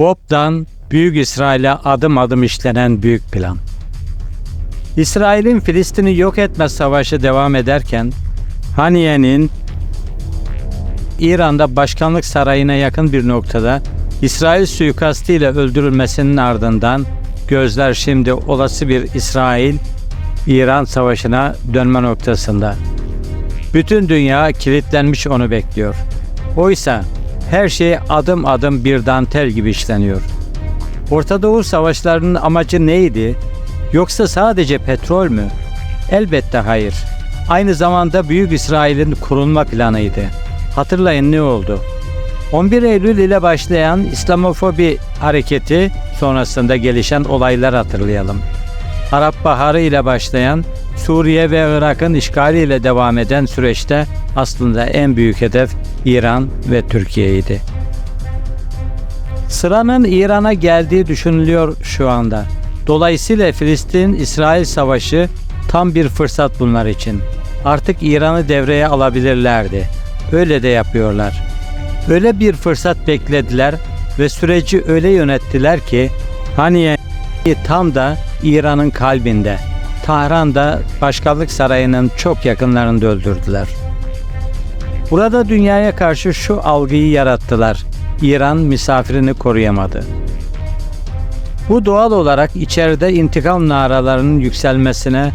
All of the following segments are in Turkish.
Bob'dan Büyük İsrail'e adım adım işlenen büyük plan. İsrail'in Filistin'i yok etme savaşı devam ederken Haniye'nin İran'da başkanlık sarayına yakın bir noktada İsrail suikastıyla öldürülmesinin ardından gözler şimdi olası bir İsrail-İran savaşına dönme noktasında. Bütün dünya kilitlenmiş onu bekliyor. Oysa her şey adım adım bir dantel gibi işleniyor. Orta Doğu savaşlarının amacı neydi? Yoksa sadece petrol mü? Elbette hayır. Aynı zamanda Büyük İsrail'in kurulma planıydı. Hatırlayın ne oldu? 11 Eylül ile başlayan İslamofobi hareketi sonrasında gelişen olaylar hatırlayalım. Arap Baharı ile başlayan Suriye ve Irak'ın işgaliyle devam eden süreçte aslında en büyük hedef İran ve Türkiye'ydi. Sıranın İran'a geldiği düşünülüyor şu anda. Dolayısıyla Filistin-İsrail savaşı tam bir fırsat bunlar için. Artık İran'ı devreye alabilirlerdi. Öyle de yapıyorlar. Öyle bir fırsat beklediler ve süreci öyle yönettiler ki Haniye tam da İran'ın kalbinde. Tahran'da başkanlık sarayının çok yakınlarında öldürdüler. Burada dünyaya karşı şu algıyı yarattılar. İran misafirini koruyamadı. Bu doğal olarak içeride intikam naralarının yükselmesine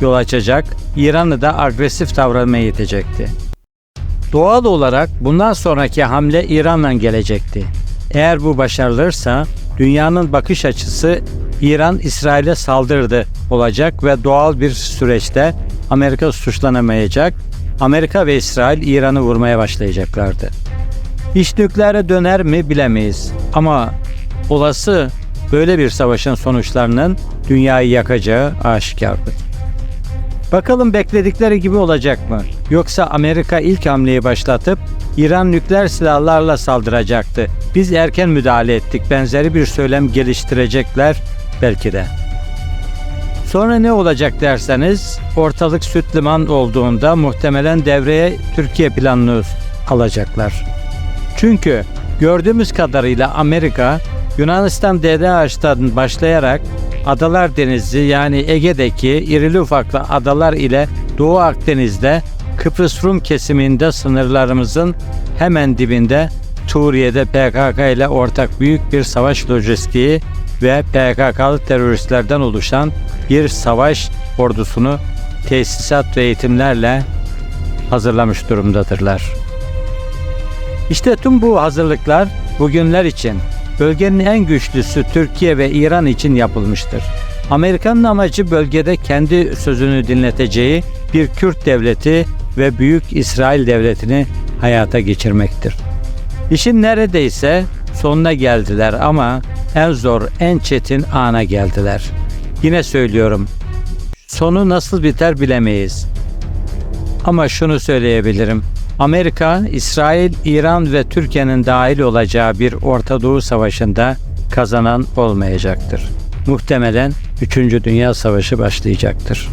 yol açacak, İran'ı da agresif davranmaya itecekti. Doğal olarak bundan sonraki hamle İran'dan gelecekti. Eğer bu başarılırsa dünyanın bakış açısı İran İsrail'e saldırdı olacak ve doğal bir süreçte Amerika suçlanamayacak. Amerika ve İsrail İran'ı vurmaya başlayacaklardı. İş nükleere döner mi bilemeyiz ama olası böyle bir savaşın sonuçlarının dünyayı yakacağı aşikardır. Bakalım bekledikleri gibi olacak mı? Yoksa Amerika ilk hamleyi başlatıp İran nükleer silahlarla saldıracaktı. Biz erken müdahale ettik. Benzeri bir söylem geliştirecekler belki de. Sonra ne olacak derseniz ortalık süt liman olduğunda muhtemelen devreye Türkiye planını alacaklar. Çünkü gördüğümüz kadarıyla Amerika Yunanistan DDH'dan başlayarak Adalar Denizi yani Ege'deki irili ufaklı adalar ile Doğu Akdeniz'de Kıbrıs Rum kesiminde sınırlarımızın hemen dibinde Suriye'de PKK ile ortak büyük bir savaş lojistiği ve PKK'lı teröristlerden oluşan bir savaş ordusunu tesisat ve eğitimlerle hazırlamış durumdadırlar. İşte tüm bu hazırlıklar bugünler için bölgenin en güçlüsü Türkiye ve İran için yapılmıştır. Amerika'nın amacı bölgede kendi sözünü dinleteceği bir Kürt devleti ve Büyük İsrail devletini hayata geçirmektir. İşin neredeyse sonuna geldiler ama en zor, en çetin ana geldiler. Yine söylüyorum, sonu nasıl biter bilemeyiz. Ama şunu söyleyebilirim. Amerika, İsrail, İran ve Türkiye'nin dahil olacağı bir Orta Doğu Savaşı'nda kazanan olmayacaktır. Muhtemelen 3. Dünya Savaşı başlayacaktır.